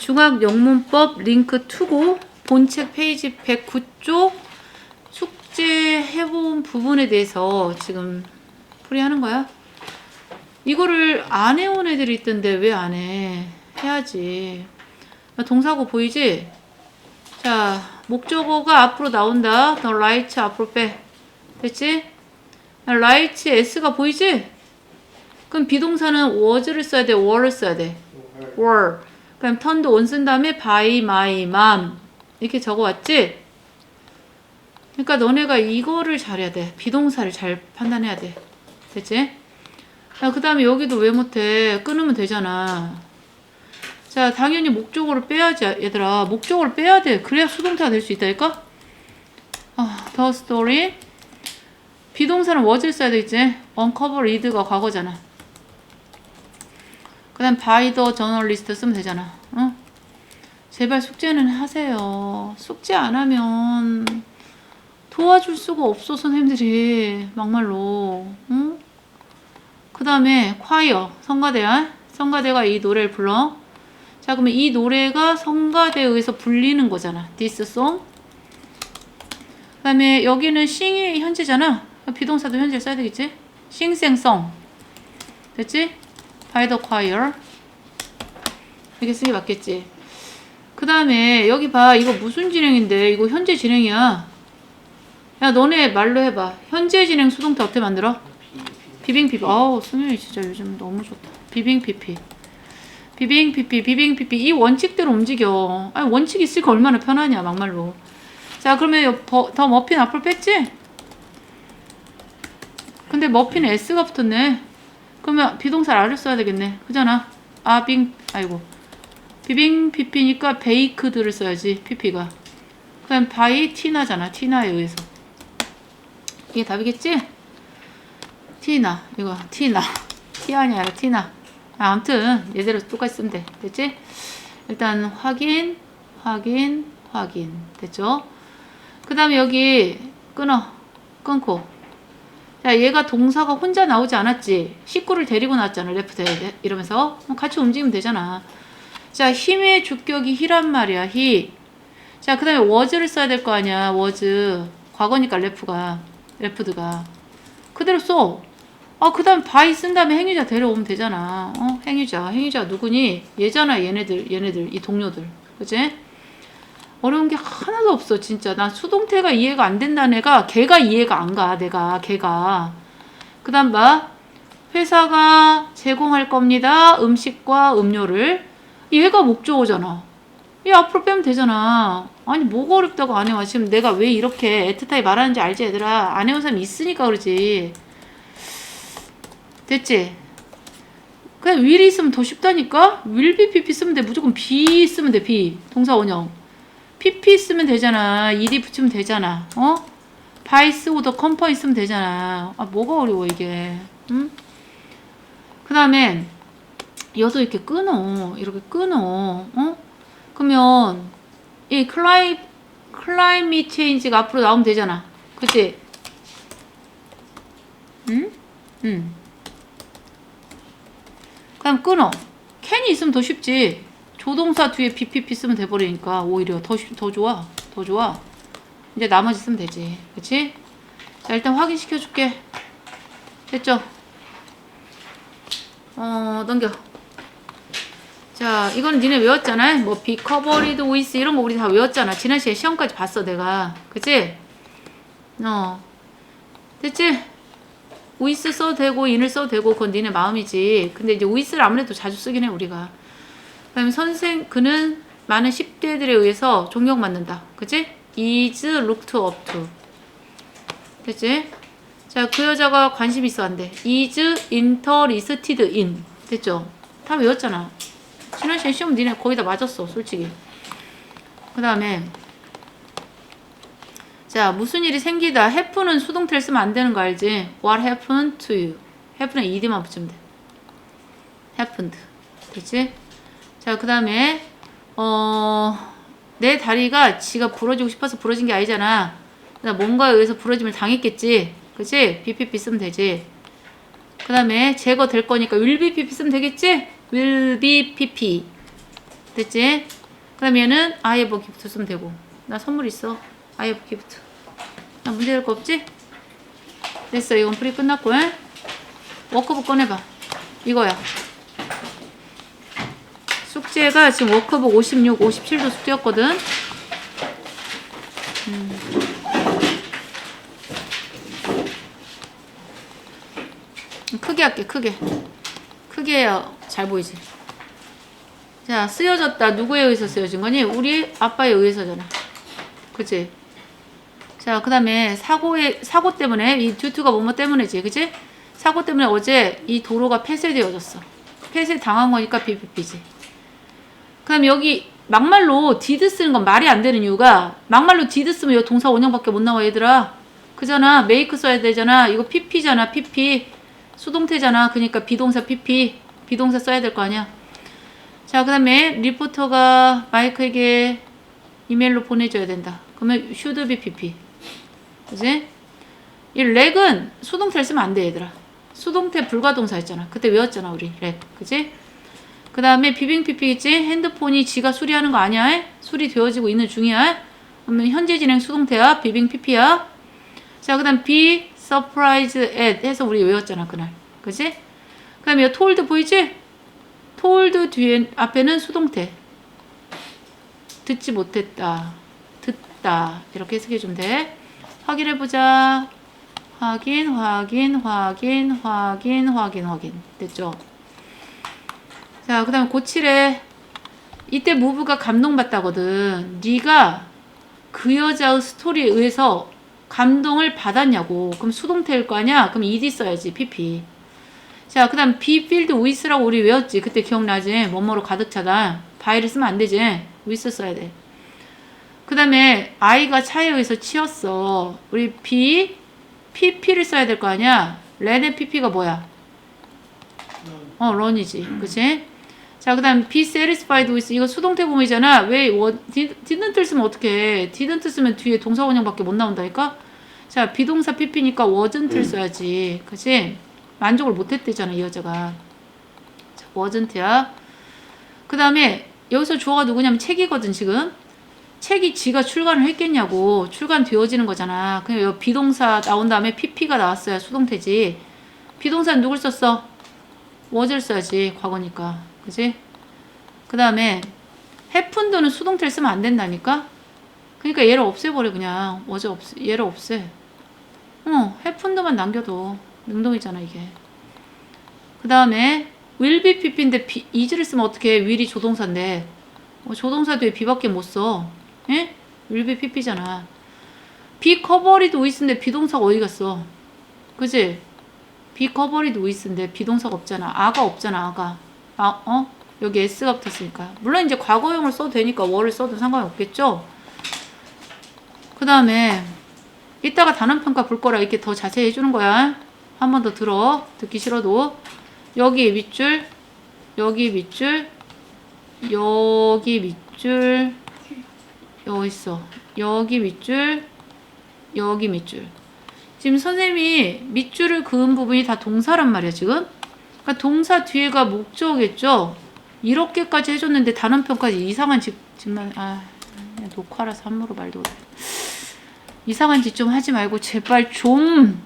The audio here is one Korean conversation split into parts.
중학 영문법 링크 2고 본책 페이지 109쪽 숙제 해본 부분에 대해서 지금 풀이하는 거야. 이거를 안 해온 애들이 있던데 왜 안 해? 해야지. 동사고 보이지? 자, 목적어가 앞으로 나온다. 너 라이트 앞으로 빼. 됐지? 라이트 S가 보이지? 그럼 비동사는 was를 써야 돼, were를 써야 돼. were. 그럼 턴드 온쓴 다음에 by my mom 이렇게 적어왔지? 그러니까 너네가 이거를 잘해야 돼. 비동사를 잘 판단해야 돼. 됐지? 자, 그 다음에 여기도 왜 못해? 끊으면 되잖아. 자, 당연히 목적어를 빼야지, 얘들아. 목적어를 빼야 돼. 그래야 수동태가 될 수 있다니까? 아, the story. 비동사는 was를 써야 되겠지? uncover read가 과거잖아. 그 다음 by the journalist 쓰면 되잖아. 어? 제발 숙제는 하세요. 숙제 안 하면 도와줄 수가 없어, 선생님들이. 막말로. 응? 그 다음에 choir, 성가대야. 성가대가 이 노래를 불러. 자, 그러면 이 노래가 성가대에 의해서 불리는 거잖아. song. 그 다음에 여기는 sing이 현재잖아. 비동사도 현재 써야 되겠지? song. 됐지? by the choir. 이렇게 쓰기 맞겠지? 그 다음에 여기 봐. 이거 무슨 진행인데? 이거 현재 진행이야. 야, 너네 말로 해봐. 현재 진행 수동태 어떻게 만들어? 비빙 피피. 아우, 승현이 진짜 요즘 너무 좋다. 비빙 피피. 비빙 피피, 비빙 피피. 이 원칙대로 움직여. 아니, 원칙 있으니까 얼마나 편하냐, 막말로. 자, 그러면 요 버- 더 머핀 앞으로 뺐지? 근데 머핀에 S가 붙었네. 그러면 비동사를 R을 써야 되겠네. 그잖아. 아, 빙, 아이고. 비빙 피피니까 베이크드를 써야지, 피피가. 그럼 바이 티나잖아, 티나에 의해서. 이게 답이겠지? 티나, 이거, 티나. 티안이 아니라 티나. 아, 아무튼, 얘대로 똑같이 쓰면 돼. 됐지? 일단, 확인, 확인, 확인. 됐죠? 그 다음에 여기, 끊어. 끊고. 자, 얘가 동사가 혼자 나오지 않았지? 식구를 데리고 나왔잖아, 레프트에. 이러면서. 같이 움직이면 되잖아. 자, 힘의 주격이 히란 말이야, 히. 자, 그 다음에 was를 써야 될 거 아니야, was. 과거니까 레프가, 레프드가. 그대로 써. 아, 그 다음 by 쓴 다음에 행위자 데려오면 되잖아. 어, 행위자. 행위자 누구니? 얘잖아, 얘네들, 얘네들, 이 동료들. 그지? 어려운 게 하나도 없어, 진짜. 난 수동태가 이해가 안 된다는 애가, 걔가 이해가 안 가, 내가, 걔가. 그 다음 봐. 회사가 제공할 겁니다. 음식과 음료를. 얘가 목적어잖아. 얘 앞으로 빼면 되잖아. 아니, 뭐가 어렵다고 안 해와. 지금 내가 왜 이렇게 애틋하게 말하는지 알지, 얘들아? 안 해온 사람이 있으니까 그러지. 됐지? 그냥 will이 있으면 더 쉽다니까? will be pp 쓰면 돼. 무조건 be 쓰면 돼, be. 동사 원형. pp 쓰면 되잖아. ed 붙이면 되잖아. 어? by 쓰고 더 company 쓰면 되잖아. 아, 뭐가 어려워, 이게. 응? 그 다음에, 여도 이렇게 끊어. 이렇게 끊어. 어? 그러면, 이 클라이, 클라이미 체인지가 앞으로 나오면 되잖아. 그치? 응? 응. 그럼 끊어. 캔이 있으면 더 쉽지. 조동사 뒤에 BPP 쓰면 돼버리니까 오히려 더, 쉽- 더 좋아. 더 좋아. 이제 나머지 쓰면 되지. 그치? 자, 일단 확인시켜줄게. 됐죠? 어, 넘겨. 자, 이거는 니네 외웠잖아. 뭐, covered with 이런 거 우리 다 외웠잖아. 지난 시간에 시험까지 봤어, 내가. 그치? 어. 됐지? with 써도 되고, in을 써도 되고, 그건 니네 마음이지. 근데 이제 with를 아무래도 자주 쓰긴 해, 우리가. 그 다음에 선생, 그는 많은 10대들에 의해서 존경받는다. 그치? is looked up to. 됐지? 자, 그 여자가 관심 있어 안 돼. is interested in. 됐죠? 다 외웠잖아. 시간 시험 니네 거의 다 맞았어, 솔직히. 그 다음에, 자, 무슨 일이 생기다. happen은 수동태를 쓰면 안 되는 거 알지? What happened to you? happen에 ed만 붙이면 돼. happened. 됐지? 자, 그 다음에, 어, 내 다리가 지가 부러지고 싶어서 부러진 게 아니잖아. 나 뭔가에 의해서 부러짐을 당했겠지. 그치? BPP 쓰면 되지. 그 다음에 제거 될 거니까 will be PP 쓰면 되겠지? Will be PP. 됐지? 그 얘는 I have a gift 쓰면 되고 나 선물 있어 I have a gift 나 문제 될 거 없지? 됐어 이건 프리 끝났고 에? 워크북 꺼내봐 이거야 숙제가 지금 워크북 56, 57도 숙제였거든 음. 크게 할게 크게 크게 해야 잘 보이지 자 쓰여졌다 누구에 의해서 쓰여진 거니? 우리 아빠에 의해서잖아 그치? 자, 그 다음에 사고에, 사고 때문에, 이 듀투가 뭐뭐 때문이지, 그치? 사고 때문에 어제 이 도로가 폐쇄되어졌어. 폐쇄 당한 거니까 BPP지. 그 다음에 여기 막말로 did 쓰는 건 말이 안 되는 이유가 막말로 did 쓰면 이 동사 원형밖에 못 나와, 얘들아. 그잖아. make 써야 되잖아. 이거 pp잖아, pp. 수동태잖아. 그러니까 비동사 pp. 비동사 써야 될 거 아니야. 자, 그 다음에 리포터가 마이크에게 이메일로 보내줘야 된다. 그러면 should be pp. 그지? 이 렉은 수동태를 쓰면 안 돼, 얘들아. 수동태 불가동사 했잖아. 그때 외웠잖아, 우리. 렉. 그지? 그 다음에 비빙 pp겠지? 핸드폰이 지가 수리하는 거 아니야? 에? 수리되어지고 있는 중이야? 그러면 현재 진행 수동태야. 비빙 pp야. 자, 그 다음 be surprised at 해서 우리 외웠잖아, 그날. 그지? 그 다음에 이 told 보이지? told 뒤에, 앞에는 수동태. 듣지 못했다. 듣다. 이렇게 해석해 주면 돼. 확인해 보자. 확인, 확인, 확인, 확인, 확인, 확인. 됐죠? 자, 그 다음에 고칠에 이때 무브가 감동받다거든. 네가 그 여자의 스토리에 의해서 감동을 받았냐고. 그럼 수동태일 거 아니야? 그럼 ed 써야지, pp. 자, 그 다음 be filled with라고 우리 외웠지. 그때 기억나지? 뭐뭐로 가득 차다. by를 쓰면 안 되지. with 써야 돼. 그 다음에 아이가 차에 의해서 치였어. 우리 B, PP를 써야 될 거 아니야? 렌의 PP가 뭐야? 어, 런이지. 그치? 자, 그 다음 be satisfied with 이거 수동태 보이잖아. 왜 원, didn't 쓰면 어떡해. didn't 쓰면 뒤에 동사 원형밖에 못 나온다니까? 자, 비동사 PP니까 wasn't를 써야지. 그치? 만족을 못 했대잖아, 이 여자가. 자, wasn't야. 그 다음에 여기서 주어가 누구냐면 책이거든, 지금. 책이 지가 출간을 했겠냐고 출간되어지는 거잖아. 그냥 여기 비동사 나온 다음에 pp가 나왔어야 수동태지. 비동사는 누굴 썼어? was를 써야지 과거니까. 그지? 그 다음에 해픈드는 수동태를 쓰면 안 된다니까? 그러니까 얘를 없애버려 그냥 was 없애 얘를 없애. 어 해픈드만 남겨둬. 능동이잖아 이게. 그 다음에 will be pp인데 비, is를 쓰면 어떻게 will이 조동사인데 어, 조동사 뒤에 be밖에 못 써. 예? will be pp잖아. be covered with인데 비동사가 어디 갔어? 그지? be covered with인데 비동사가 없잖아. 아가 없잖아. 아가. 아, 어? 여기 s가 붙었으니까. 물론 이제 과거형을 써도 되니까 were 써도 상관이 없겠죠? 그 다음에 이따가 단원평가 볼 거라 이렇게 더 자세히 해주는 거야. 한 번 더 들어. 듣기 싫어도. 여기 밑줄, 여기 밑줄, 여기 밑줄, 여기 있어. 여기 밑줄, 여기 밑줄. 지금 선생님이 밑줄을 그은 부분이 다 동사란 말이야, 지금. 그러니까 동사 뒤에가 목적이겠죠? 이렇게까지 해줬는데 단원편까지 이상한 집, 집만, 아, 녹화라서 함부로 말도 못해. 이상한 짓 좀 하지 말고 제발 좀.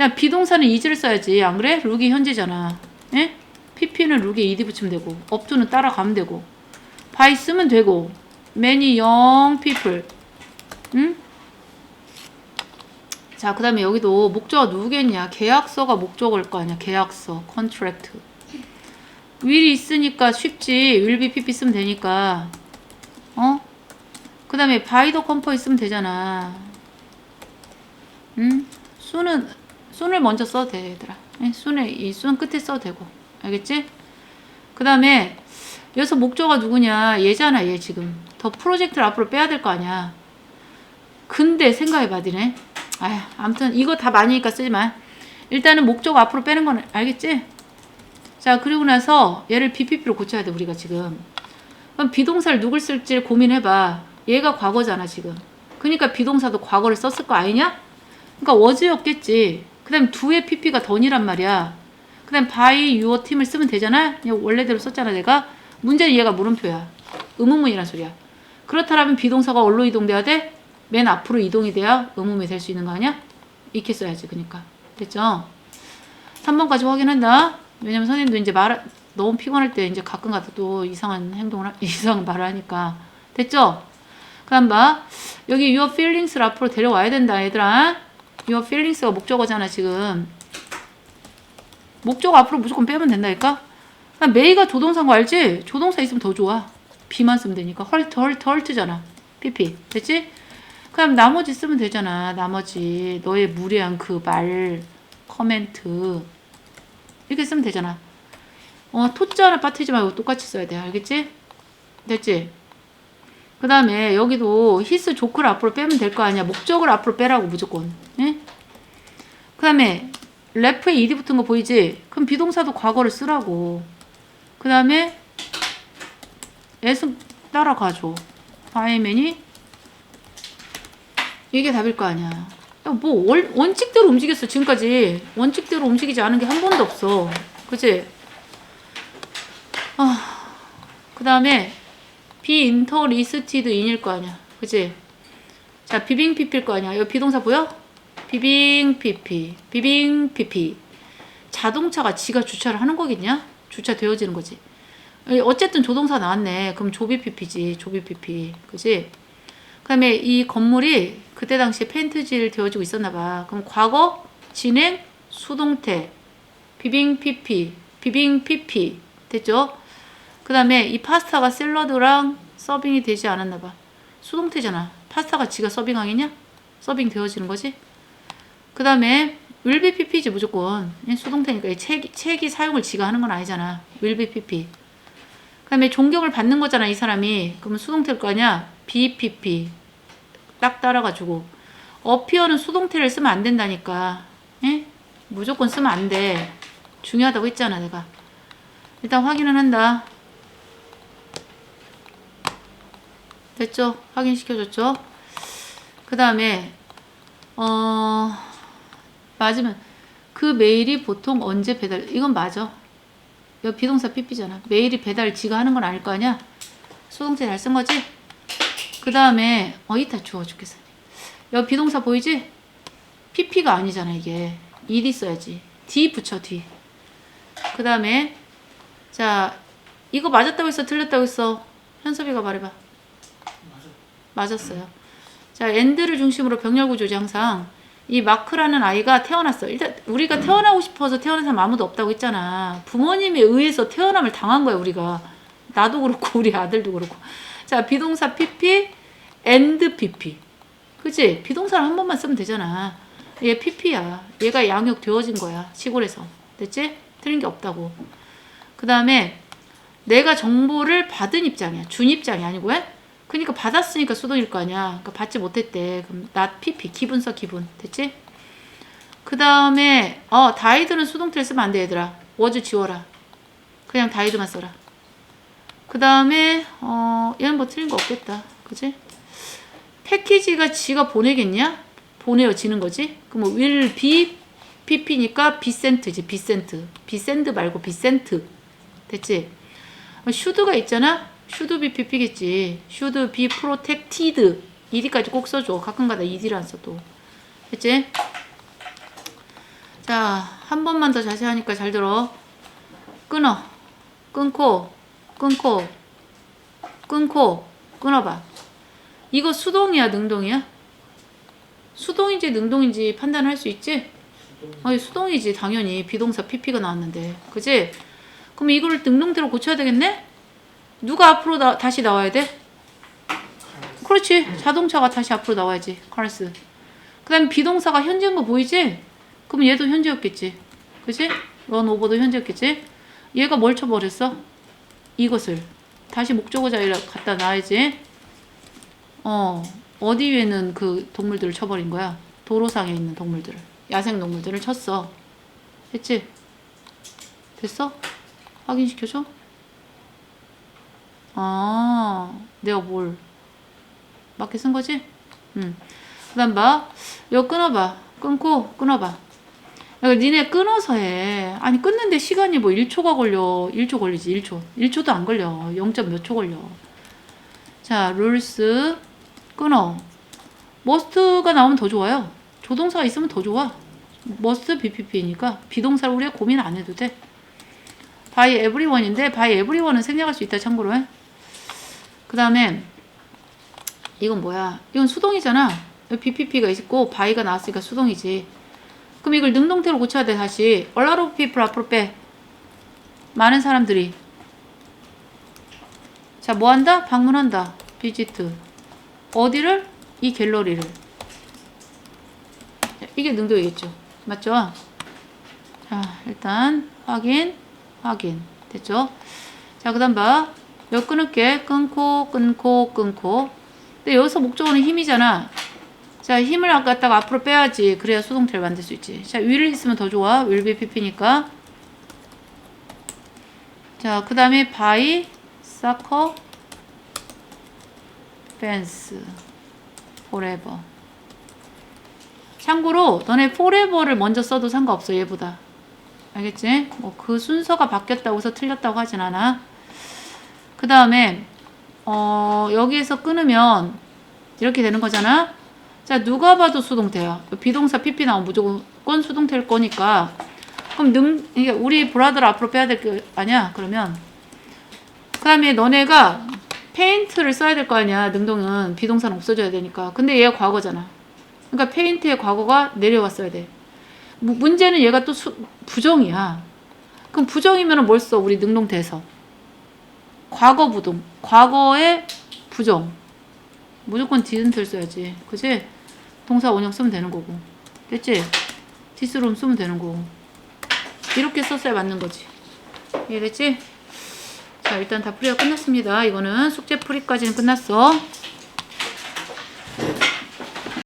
야, 비동사는 이즈를 써야지. 안 그래? 룩이 현재잖아. 예? pp는 룩에 ed 붙이면 되고, 업투는 따라가면 되고, by 쓰면 되고, many young people. 응? 자, 그 다음에 여기도 목적어 누구겠냐? 계약서가 목적어일 거 아니야. 계약서, contract. will이 있으니까 쉽지. be pp 쓰면 되니까. 어? 그 다음에 the company 쓰면 되잖아. 응? 수는, 순을 먼저 써도 돼, 얘들아. 예, 순에, 이순 끝에 써도 되고. 알겠지? 그 다음에, 여기서 목적어가 누구냐? 얘잖아, 얘 지금. 더 프로젝트를 앞으로 빼야 될 거 아니야. 근데 생각해봐, 니네. 아휴, 아무튼 이거 다 많으니까 쓰지 마. 일단은 목적어 앞으로 빼는 건 알겠지? 자, 그리고 나서 얘를 BPP로 고쳐야 돼, 우리가 지금. 그럼 비동사를 누굴 쓸지 고민해봐. 얘가 과거잖아, 지금. 그러니까 비동사도 과거를 썼을 거 아니냐? 그러니까 was였겠지. 그 다음 do의 pp가 done이란 말이야. 그 다음 by your team을 쓰면 되잖아? 그냥 원래대로 썼잖아, 내가. 문제는 얘가 물음표야. 의문문이란 소리야. 그렇다면 비동사가 어디로 이동돼야 돼? 맨 앞으로 이동이 돼야 의문문이 될 수 있는 거 아니야? 이렇게 써야지 그러니까. 됐죠? 3번까지 확인한다. 왜냐면 선생님도 이제 말 너무 피곤할 때 이제 가끔 가다 또 이상한 행동을 하- 이상한 말을 하니까 됐죠? 그다음 봐 여기 your feelings를 앞으로 데려와야 된다 얘들아. your feelings가 목적어잖아 지금. 목적어 앞으로 무조건 빼면 된다니까. 그냥 메이가 조동사인 거 알지? 조동사 있으면 더 좋아. 비만 쓰면 되니까 헐트 헐트 헐트잖아. pp 됐지? 그럼 나머지 쓰면 되잖아. 나머지 너의 무례한 그 말 커멘트 이렇게 쓰면 되잖아. 어 토자 하나 빠뜨리지 말고 똑같이 써야 돼. 알겠지? 됐지? 그 다음에 여기도 히스 조크를 앞으로 빼면 될 거 아니야. 목적을 앞으로 빼라고 무조건. 예? 그 다음에 래프에 일이 붙은 거 보이지? 그럼 비동사도 과거를 쓰라고. 그 다음에 애스 따라가줘. 바이맨이 이게 답일 거 아니야. 야, 뭐 원, 원칙대로 움직였어 지금까지 원칙대로 움직이지 않은 게 한 번도 없어. 그치? 아, 그 다음에 비 인터리스티드 인일 거 아니야. 그치? 자, 비빙 피피일 거 아니야. 여기 비동사 보여? 비빙 피피, 비빙 피피. 자동차가 지가 주차를 하는 거겠냐? 주차 되어지는 거지. 어쨌든 조동사 나왔네. 그럼 조비 피피지. 조비 피피. 그지? 그다음에 이 건물이 그때 당시에 페인트질 되어지고 있었나 봐. 그럼 과거, 진행, 수동태, 비빙 피피, 비빙 피피. 됐죠? 그다음에 이 파스타가 샐러드랑 서빙이 되지 않았나 봐. 수동태잖아. 파스타가 지가 서빙하겠냐? 서빙 되어지는 거지? 그 다음에 be pp지 무조건 얘 수동태니까 이 책이, 사용을 지가 하는 건 아니잖아 be pp 그 다음에 존경을 받는 거잖아 이 사람이 그러면 수동태일 거 아니야 be pp 딱 따라가지고 appear는 수동태를 쓰면 안 된다니까. 예? 무조건 쓰면 안돼. 중요하다고 했잖아 내가. 일단 확인은 한다. 됐죠? 확인시켜줬죠? 그 다음에 어 맞으면 그 메일이 보통 언제 배달 이건 맞아. 여기 비동사 pp잖아. 메일이 배달 지가 하는 건 아닐 거 아니야? 수동태 잘 쓴 거지 그 다음에 어 이따 주워 죽겠어 여기 비동사 보이지? pp가 아니잖아 이게. ed 써야지. D 붙여 d. 그 다음에 자 이거 맞았다고 했어 틀렸다고 했어? 현섭이가 말해봐. 맞았어요. 자 엔드를 중심으로 병렬 구조지 항상. 이 마크라는 아이가 태어났어. 일단 우리가 태어나고 싶어서 태어난 사람 아무도 없다고 했잖아. 부모님에 의해서 태어남을 당한 거야 우리가. 나도 그렇고 우리 아들도 그렇고. 자 비동사 pp, and pp. 그치? 비동사를 한 번만 쓰면 되잖아. 얘 pp야. 얘가 양육 되어진 거야 시골에서. 됐지? 틀린 게 없다고. 그 다음에 내가 정보를 받은 입장이야. 준 입장이 아니고 왜? 그러니까 받았으니까 수동일 거 아니야. 그러니까 받지 못했대. 그럼 not pp 기분 써 기분. 됐지? 그 다음에 어 다이드는 수동태를 쓰면 안 돼 얘들아. was 지워라. 그냥 다이드만 써라. 그 다음에 어 얘는 뭐 틀린 거 없겠다. 그지? 패키지가 지가 보내겠냐? 보내어지는 거지? 그럼 뭐 will be pp니까 sent. be send 말고 sent. 됐지? should가 있잖아? should be pp겠지. should be protected. ed까지 꼭 써줘. 가끔가다 ed를 안 써도. 됐지? 자, 한 번만 더 자세히 하니까 잘 들어. 끊어. 끊고, 끊고, 끊고, 끊어봐. 이거 수동이야, 능동이야? 수동인지 능동인지 판단할 수 있지? 아니, 수동이지, 당연히. 비동사 pp가 나왔는데. 그지? 그럼 이거를 능동대로 고쳐야 되겠네? 누가 앞으로 나, 다시 나와야 돼? 그렇지. 자동차가 다시 앞으로 나와야지. 카르스. 그 다음에 비동사가 현재인 거 보이지? 그럼 얘도 현재였겠지. 그치? 런 오버도 현재였겠지? 얘가 뭘 쳐버렸어? 이것을. 다시 목적어 자리에 갖다 놔야지. 어, 어디 위에는 그 동물들을 쳐버린 거야? 도로상에 있는 동물들을. 야생 동물들을 쳤어. 됐지? 됐어? 확인시켜줘? 아, 내가 뭘 맞게 쓴 거지? 응. 그 다음 봐. 이거 끊어봐. 끊고, 끊어봐. 그러니까 니네 끊어서 해. 아니 끊는데 시간이 뭐 1초가 걸려. 1초 걸리지 1초. 1초도 안 걸려. 0. 몇 초 걸려. 자 룰스 끊어. 머스트가 나오면 더 좋아요. 조동사가 있으면 더 좋아. 머스트 BPP니까 비동사를 우리가 고민 안 해도 돼. by everyone인데 by everyone은 생략할 수 있다 참고로 해. 그 다음에 이건 뭐야? 이건 수동이잖아. BPP가 있고 by가 나왔으니까 수동이지. 그럼 이걸 능동태로 고쳐야 돼 다시. A lot of 앞으로 빼. 많은 사람들이. 자, 뭐 한다? 방문한다. visit. 어디를? 이 갤러리를. 자, 이게 능동이겠죠. 맞죠? 자, 일단 확인, 확인. 됐죠? 자, 그 다음 봐. 여기 끊을게. 끊고, 끊고, 끊고. 근데 여기서 목적어는 힘이잖아. 자, 힘을 갖다가 앞으로 빼야지. 그래야 수동태를 만들 수 있지. 자, 위를 있으면 더 좋아. will be pp니까. 자, 그 다음에 by, soccer, fence, forever. 참고로 너네 forever를 먼저 써도 상관없어 얘보다. 알겠지? 뭐 그 순서가 바뀌었다고 해서 틀렸다고 하진 않아. 그 다음에 어, 여기에서 끊으면 이렇게 되는 거잖아. 자, 누가 봐도 수동태야. 비동사 PP 나오면 무조건 수동태일 거니까. 그럼 능, 이게 우리 브라더를 앞으로 빼야 될 게 아니야? 그러면. 그 다음에 너네가 페인트를 써야 될 거 아니야? 능동은 비동사는 없어져야 되니까. 근데 얘가 과거잖아. 그러니까 페인트의 과거가 내려왔어야 돼. 무- 문제는 얘가 또 수, 부정이야. 그럼 부정이면 뭘 써? 우리 능동태에서. 과거 부동. 과거의 부정. 무조건 디은틀 써야지. 그치? 동사 원형 쓰면 되는 거고. 됐지? 디스롬 쓰면 되는 거고. 이렇게 썼어야 맞는 거지. 이해됐지? 자, 일단 다 풀이가 끝났습니다. 이거는 숙제 풀이까지는 끝났어.